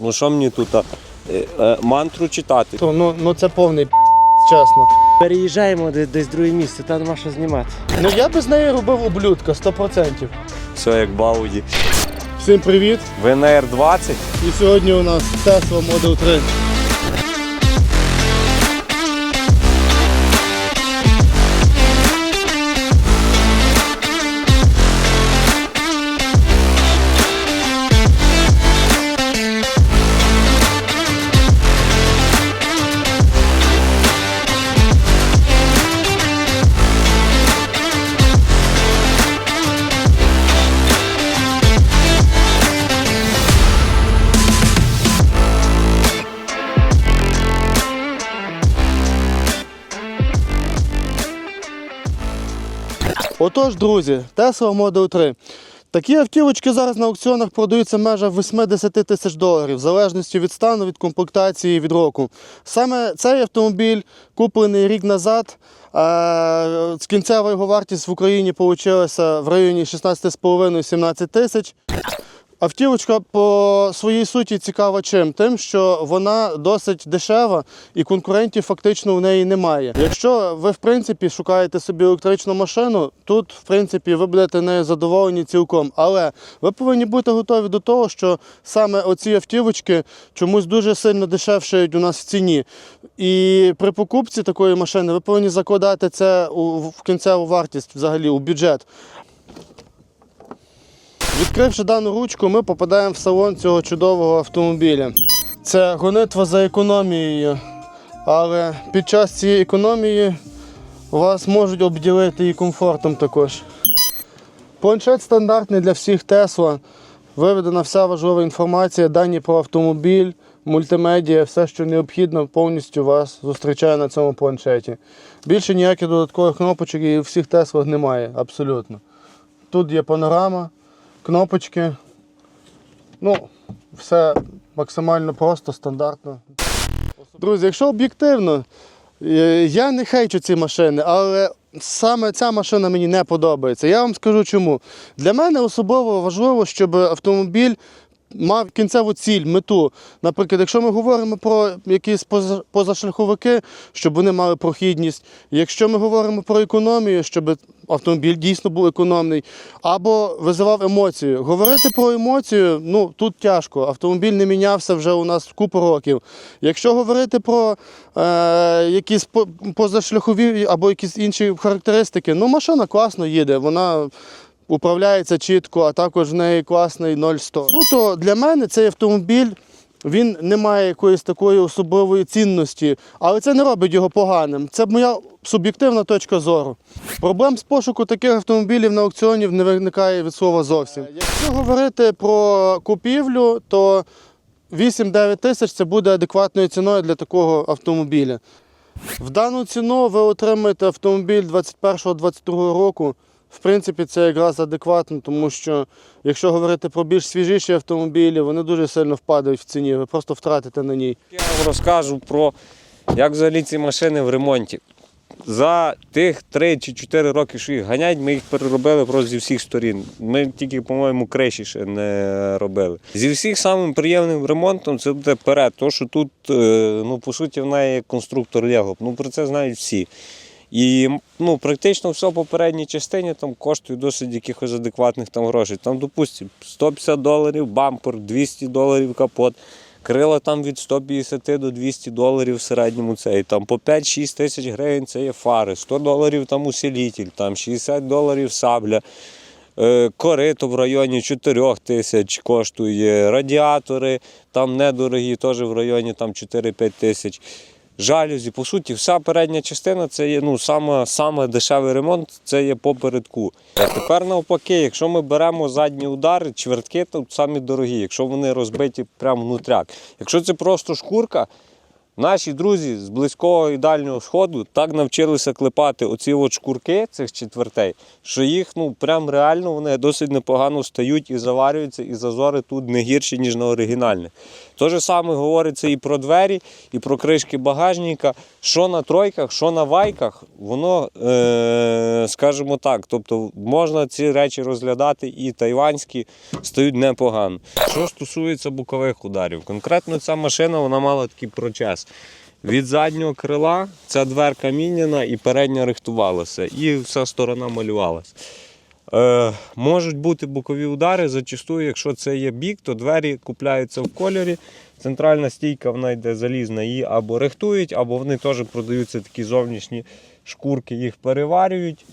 Ну що мені тут а, е, е, мантру читати? То, ну, ну це повний п***, чесно. Переїжджаємо де- десь в друге місце, там нема що знімати. Ну я би з нею робив ублюдка 100%. Все як Бауді. Всім привіт! Ви на Р20? І сьогодні у нас Tesla Model 3. Отож, друзі, Tesla Model 3. Такі автівочки зараз на аукціонах продаються майже 80 тисяч доларів, в залежності від стану, від комплектації, від року. Саме цей автомобіль, куплений рік назад, з кінцева його вартість в Україні вийшла в районі 16,5-17 тисяч. Автівочка по своїй суті цікава чим? Тим, що вона досить дешева і конкурентів фактично у неї немає. Якщо ви в принципі шукаєте собі електричну машину, тут в принципі ви будете нею задоволені цілком. Але ви повинні бути готові до того, що саме оці автівочки чомусь дуже сильно дешевшають у нас в ціні. І при покупці такої машини ви повинні закладати це в кінцеву вартість взагалі у бюджет. Відкривши дану ручку, ми попадаємо в салон цього чудового автомобіля. Це гонитва за економією, але під час цієї економії вас можуть обділити і комфортом також. Планшет стандартний для всіх Tesla. Виведена вся важлива інформація, дані про автомобіль, мультимедіа, все, що необхідно, повністю вас зустрічає на цьому планшеті. Більше ніяких додаткових кнопочок і у всіх Теслах немає, абсолютно. Тут є панорама, кнопочки. Ну, все максимально просто, стандартно. Друзі, якщо об'єктивно, е, я не хейчу ці машини, але саме ця машина мені не подобається. Я вам скажу чому. Для мене особливо важливо, щоб автомобіль мав кінцеву ціль, мету. Наприклад, якщо ми говоримо про якісь позашляховики, щоб вони мали прохідність. Якщо ми говоримо про економію, щоб автомобіль дійсно був економний, або визивав емоцію. Говорити про емоцію, ну тут тяжко. Автомобіль не мінявся вже у нас купу років. Якщо говорити про е, якісь позашляхові або якісь інші характеристики, ну машина класно їде, вона управляється чітко, а також в неї класний 0-100. Суто для мене цей автомобіль. Він не має якоїсь такої особливої цінності, але це не робить його поганим. Це моя суб'єктивна точка зору. Проблем з пошуку таких автомобілів на аукціонів не виникає від слова зовсім. Якщо говорити про купівлю, то 8-9 тисяч це буде адекватною ціною для такого автомобіля. В дану ціну ви отримаєте автомобіль 21-22 року. В принципі, це якраз адекватно, тому що якщо говорити про більш свіжіші автомобілі, вони дуже сильно впадають в ціні, ви просто втратите на ній. Я вам розкажу про як взагалі ці машини в ремонті. За тих 3 чи 4 роки, що їх ганять, ми їх переробили просто зі всіх сторін. Ми тільки, по-моєму, криші ще не робили. Зі всіх самим приємним ремонтом це буде перед. То, що тут, е, ну, по суті, в неї конструктор Лего. Ну, про це знають всі. І ну, практично все в попередній частині там коштує досить якихось адекватних там грошей. Там, допустимо, 150 доларів бампер, 200 доларів капот. Крила там від 150 до 200 доларів в середньому цей. Там по 5-6 тисяч гривень це є фари, 100 доларів там усилитель, там 60 доларів сабля. Е, Корито в районі 4 тисяч коштує, радіатори там недорогі, теж в районі там 4-5 тисяч. Жалюзі, по суті, вся передня частина це є ну, саме, саме дешевий ремонт, це є попередку. А тепер навпаки, якщо ми беремо задні удари, чвертки, то самі дорогі, якщо вони розбиті прямо внутряк. Якщо це просто шкурка, Наші друзі з близького і дальнього сходу так навчилися клепати оці от шкурки цих четвертей, що їх ну прям реально вони досить непогано стають і заварюються, і зазори тут не гірші, ніж на оригінальних. Те ж саме говориться і про двері, і про кришки багажника. Що на тройках, що на вайках, воно, е- скажімо так, тобто можна ці речі розглядати і тайванські стають непогано. Що стосується бокових ударів, конкретно ця машина вона мала такий процес. Від заднього крила ця дверка міняна і передня рихтувалася, і вся сторона малювалася. Е, можуть бути бокові удари. Зачастую, якщо це є бік, то двері купляються в кольорі. Центральна стійка вона йде залізна, її або рихтують, або вони теж продаються такі зовнішні шкурки, їх переварюють.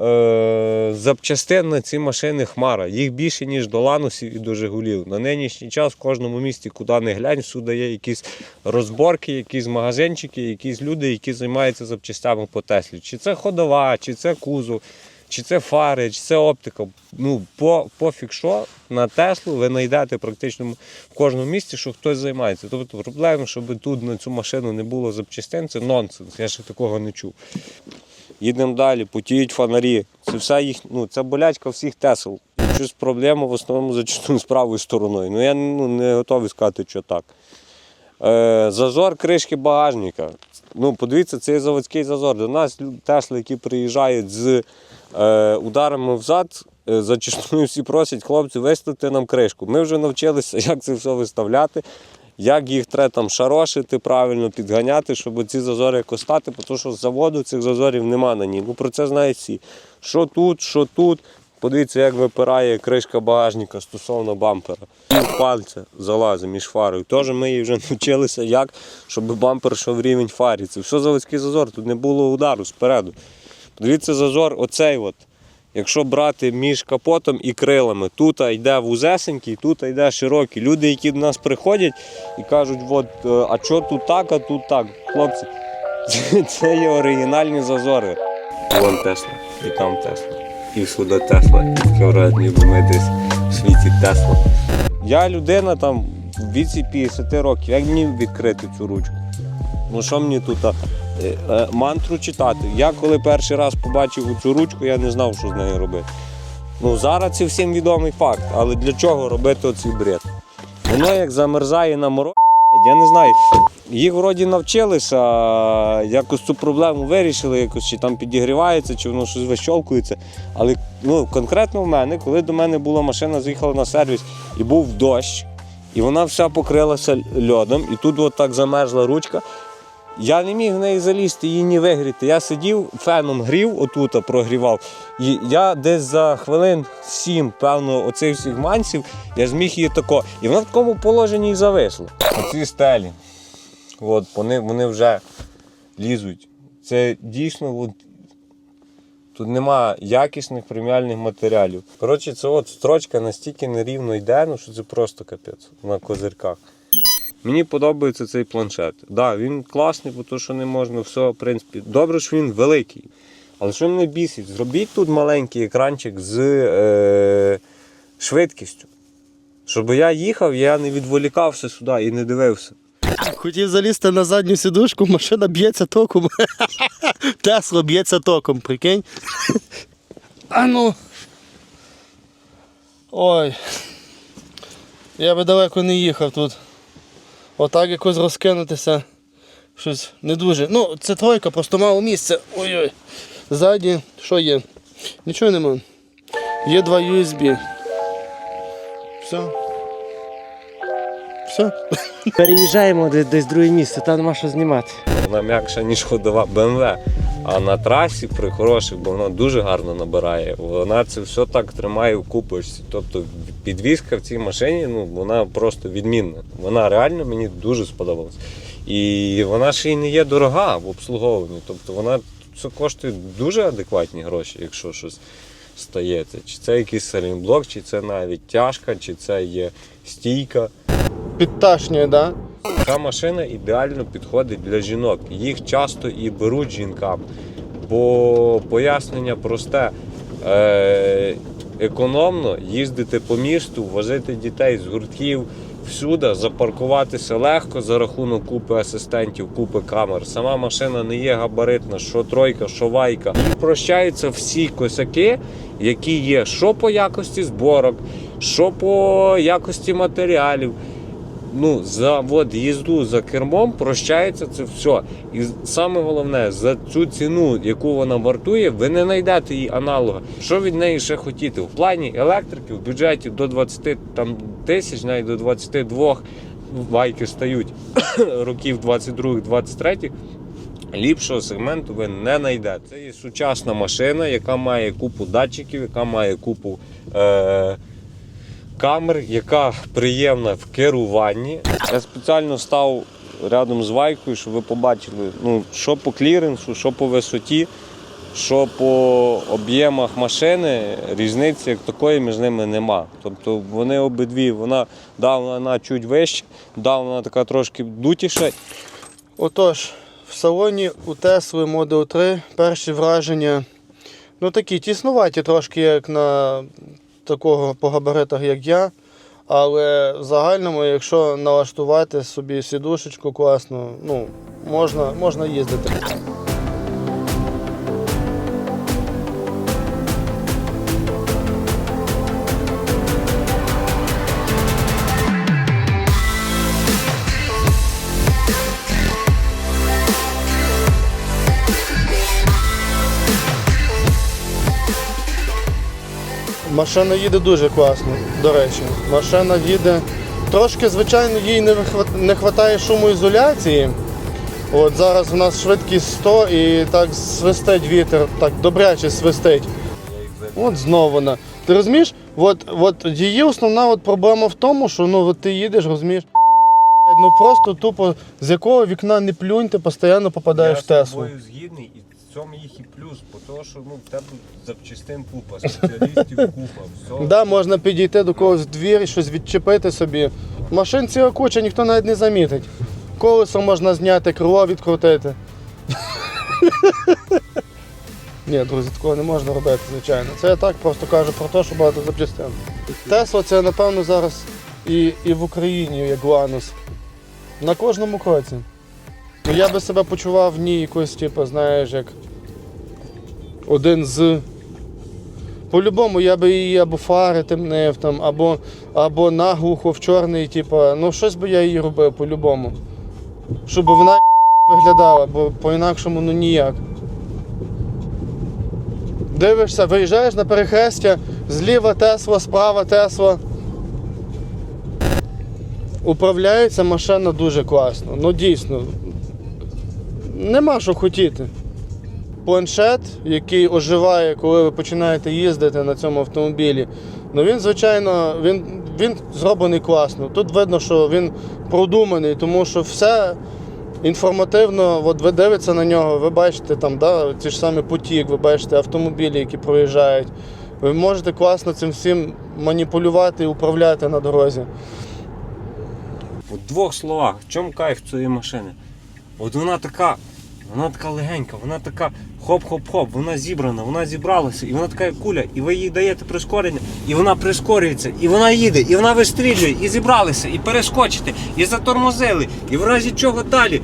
Е, запчастин на ці машини хмара. Їх більше, ніж до ланусів і до Жигулів. На нинішній час в кожному місті, куди не глянь, всюди є якісь розборки, якісь магазинчики, якісь люди, які займаються запчастями по Теслі. Чи це ходова, чи це кузов, чи це фари, чи це оптика. Ну, по, пофіг що, на Теслу ви знайдете практично в кожному місті, що хтось займається. Тобто проблема, щоб тут на цю машину не було запчастин, це нонсенс. Я ще такого не чув. Їдемо далі, потіють фонарі. Це вся їх, ну, це болячка всіх Тесл. Щось проблема в основному зачастую з правою стороною. Ну я ну, не готовий сказати, що так. Е, зазор кришки багажника. Ну, подивіться, це заводський зазор. До нас Тесли, які приїжджають з е, ударами взад, е, зачастую всі просять хлопці виставити нам кришку. Ми вже навчилися, як це все виставляти, як їх треба там шарошити, правильно підганяти, щоб ці зазори якось стати, тому що заводу цих зазорів нема на ній. Ну про це знають всі. Що тут, що тут. Подивіться, як випирає кришка багажника стосовно бампера. Пів пальця залазить між фарою. Теж ми її вже навчилися, як, щоб бампер йшов рівень фарі. Це все заводський зазор, тут не було удару спереду. Подивіться зазор, оцей от. Якщо брати між капотом і крилами, тут йде вузесенький, тут йде широкий. Люди, які до нас приходять і кажуть, от, е, а що тут так, а тут так. Хлопці, це є оригінальні зазори. Вон Тесла, і там Тесла. І всюди Тесла. Враження, ніби ми десь в світі Тесла. Я людина там в віці 50 років, як мені відкрити цю ручку? Ну що мені тут а, е, е, мантру читати? Я коли перший раз побачив цю ручку, я не знав, що з нею робити. Ну зараз це всім відомий факт, але для чого робити оцей бред? Воно як замерзає на мороз, я не знаю. Їх вроді навчилися, якось цю проблему вирішили, якось чи там підігрівається, чи воно щось вищолкується. Але ну, конкретно в мене, коли до мене була машина, заїхала на сервіс і був дощ, і вона вся покрилася льодом, і тут от так замерзла ручка. Я не міг в неї залізти, її не вигріти. Я сидів, феном грів, отут прогрівав. І я десь за хвилин сім, певно, оцих всіх манців, я зміг її тако. І вона в такому положенні і зависла. Оці стелі. От, вони, вони вже лізуть. Це дійсно от, тут нема якісних преміальних матеріалів. Коротше, це от строчка настільки нерівно йде, ну що це просто капець на козирках. Мені подобається цей планшет. Так, да, він класний, бо то, що не можна все, в принципі. Добре, що він великий. Але що мене бісить? Зробіть тут маленький екранчик з е, швидкістю. Щоб я їхав, я не відволікався сюди і не дивився. Хотів залізти на задню сідушку, машина б'ється током. Тесла б'ється током, прикинь. А ну. Ой. Я би далеко не їхав тут. Отак якось розкинутися. Щось не дуже. Ну, це тройка, просто мало місця. Ой-ой. Ззаді, що є? Нічого нема. Є два USB. Все. Все. Переїжджаємо десь в друге місце, там нема що знімати. Вона м'якша, ніж ходова BMW. А на трасі при хороших, бо вона дуже гарно набирає. Вона це все так тримає в купочці. Тобто підвізка в цій машині ну, вона просто відмінна. Вона реально мені дуже сподобалась. І вона ще й не є дорога в обслуговуванні. Тобто вона це коштує дуже адекватні гроші, якщо щось стається. Чи це якийсь салінблок, чи це навіть тяжка, чи це є стійка. Підташнює, так? Да? Ця машина ідеально підходить для жінок. Їх часто і беруть жінкам. Бо пояснення просте. Е, економно їздити по місту, возити дітей з гуртків всюди, запаркуватися легко за рахунок купи асистентів, купи камер. Сама машина не є габаритна, що тройка, що вайка. Прощаються всі косяки, які є, що по якості зборок, що по якості матеріалів. Ну, за от, їзду за кермом прощається це все. І саме головне, за цю ціну, яку вона вартує, ви не знайдете її аналога. Що від неї ще хотіти? В плані електрики в бюджеті до 20 там, тисяч, навіть до 22 вайки стають років 22-23. Ліпшого сегменту ви не знайдете. Це є сучасна машина, яка має купу датчиків, яка має купу. Е- камер, яка приємна в керуванні. Я спеціально став рядом з вайкою, щоб ви побачили, ну, що по кліренсу, що по висоті, що по об'ємах машини, різниці як такої між ними нема. Тобто вони обидві, вона да, вона чуть вища, да, вона така трошки дутіша. Отож, в салоні у Тесли Model 3 перші враження. Ну такі тіснуваті трошки, як на такого по габаритах, як я. Але в загальному, якщо налаштувати собі сідушечку класно, ну, можна, можна їздити. Машина їде дуже класно, до речі. Машина їде. Трошки, звичайно, їй не не вистачає шумоізоляції. От зараз у нас швидкість 100 і так свистить вітер, так добряче свистить. От знову вона. Ти розумієш, от, от її основна от проблема в тому, що ну, от ти їдеш, розумієш, ну просто тупо з якого вікна не плюнь, ти постійно попадаєш в Теслу. згідний, і цьому їх і плюс, бо того, що ну, в тебе запчастин купа, спеціалістів купа. Да, можна підійти до когось в двір і щось відчепити собі. Машин ціла куча, ніхто навіть не замітить. Колесо можна зняти, крило відкрутити. Ні, друзі, такого не можна робити, звичайно. Це я так просто кажу про те, що багато запчастин. Тесла це, напевно, зараз і, і в Україні, як Ланус. На кожному кроці. Ну, я би себе почував в ній якось, типу, знаєш, як один з. По-любому я би її або фари темнив, там, або, або наглухо в чорний, типу, ну щось би я її робив по-любому. Щоб вона виглядала, бо по-інакшому ну ніяк. Дивишся, виїжджаєш на перехрестя, зліва Тесла, справа Тесла. Управляється машина дуже класно. Ну дійсно. Нема що хотіти планшет, який оживає, коли ви починаєте їздити на цьому автомобілі. Ну він, звичайно, він, він зроблений класно. Тут видно, що він продуманий, тому що все інформативно, от ви дивитеся на нього, ви бачите там, да, ці ж самі потік, ви бачите автомобілі, які проїжджають. Ви можете класно цим всім маніпулювати і управляти на дорозі. У двох словах, в чому кайф цієї машини? От вона така, вона така легенька, вона така хоп-хоп-хоп, вона зібрана, вона зібралася, і вона така як куля, і ви їй даєте прискорення, і вона прискорюється, і вона їде, і вона вистрілює, і зібралися, і перескочите, і затормозили, і в разі чого далі.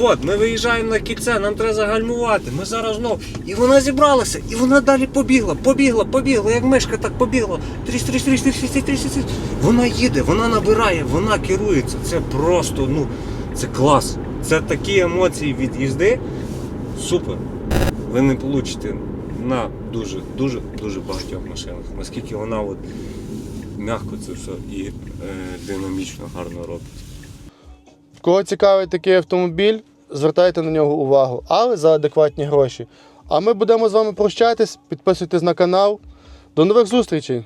От, ми виїжджаємо на кільце, нам треба загальмувати. Ми зараз знов. І вона зібралася, і вона далі побігла, побігла, побігла, як мишка так побігла. Тріс, тріс, тріс, тріс, тріс, тріс, тріс, тріс. Вона їде, вона набирає, вона керується. Це просто, ну, це клас. Це такі емоції від їзди. Супер. Ви не получите на дуже, дуже, дуже багатьох машинах. Наскільки вона от м'яко це все і е, динамічно гарно робить. Кого цікавить такий автомобіль, звертайте на нього увагу, але за адекватні гроші. А ми будемо з вами прощатись, підписуйтесь на канал. До нових зустрічей!